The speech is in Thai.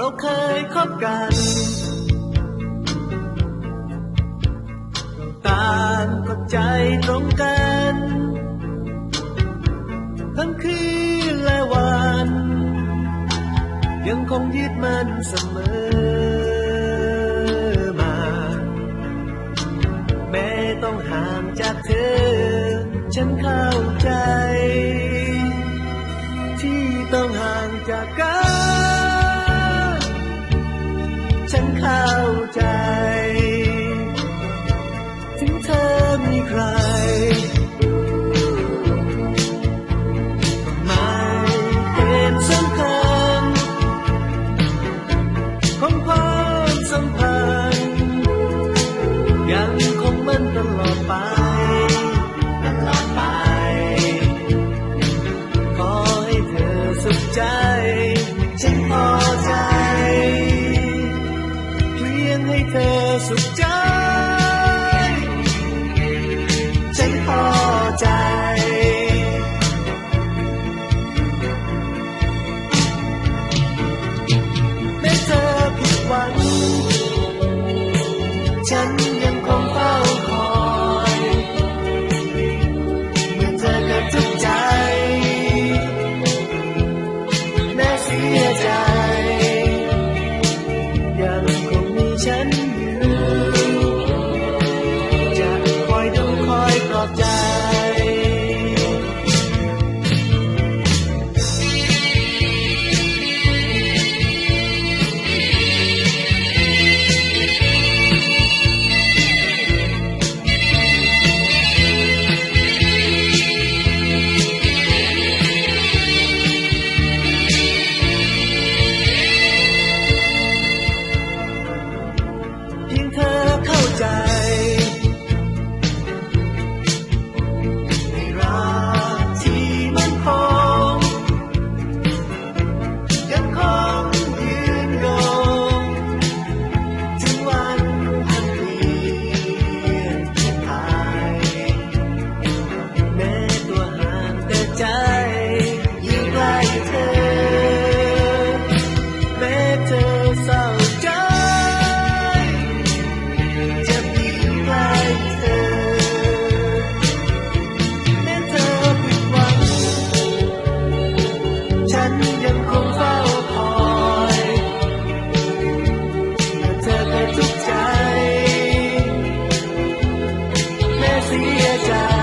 เราเคยคบกัน ต่างก็ใจตรงกัน ทั้งคืนและวัน ยังคงยึดมันเสมอมา แม้ต้องห่างจากเธอ ฉันเข้าใจ ที่ต้องห่างจากกัน ฉันเข้าใจ ถึงเธอมีใครไม่เห็นสำคัญของความสัมพันธ์ยังคงมันตลอดไปตลอดไป ขอให้เธอสุขใจ ใจ creator.